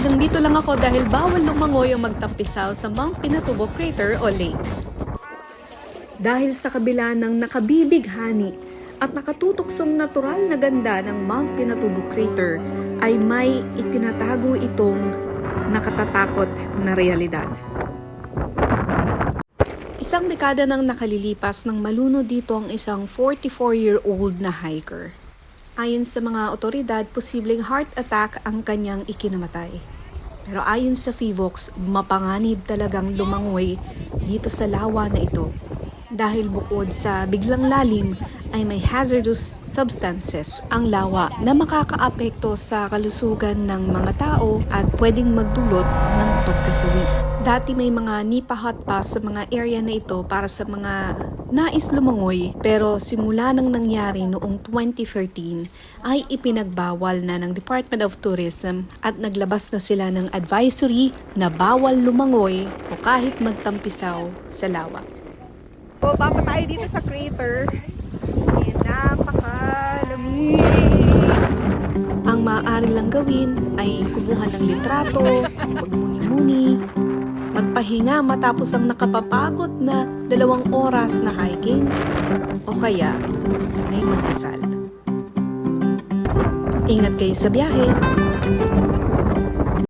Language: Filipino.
Nandito lang ako dahil bawal lumangoy o magtampisaw sa Mount Pinatubo Crater o Lake. Dahil sa kabila ng nakabibighani at nakatutuksong natural na ganda ng Mount Pinatubo Crater ay may itinatago itong nakatatakot na realidad. Isang dekada nang nakalilipas nang maluno dito ang isang 44-year-old na hiker. Ayon sa mga otoridad, posibleng heart attack ang kanyang ikinamatay. Pero ayon sa FIVOX, mapanganib talagang lumangoy dito sa lawa na ito. Dahil bukod sa biglang lalim, ay may hazardous substances ang lawa na makakaapekto sa kalusugan ng mga tao at pwedeng magdulot ng pagkasawi. Dati may mga nipa hot pass sa mga area na ito para sa mga nais lumangoy pero simula nang nangyari noong 2013 ay ipinagbawal na ng Department of Tourism at naglabas na sila ng advisory na bawal lumangoy o kahit magtampisaw sa lawa. O, papa tayo dito sa crater. Eh, napakalamig. Ang maaari lang gawin ay kumuha ng litrato, magmuni-muni, magpahinga matapos ang nakapapagod na dalawang oras na hiking, o kaya ay magdasal. Ingat kayo sa biyahe.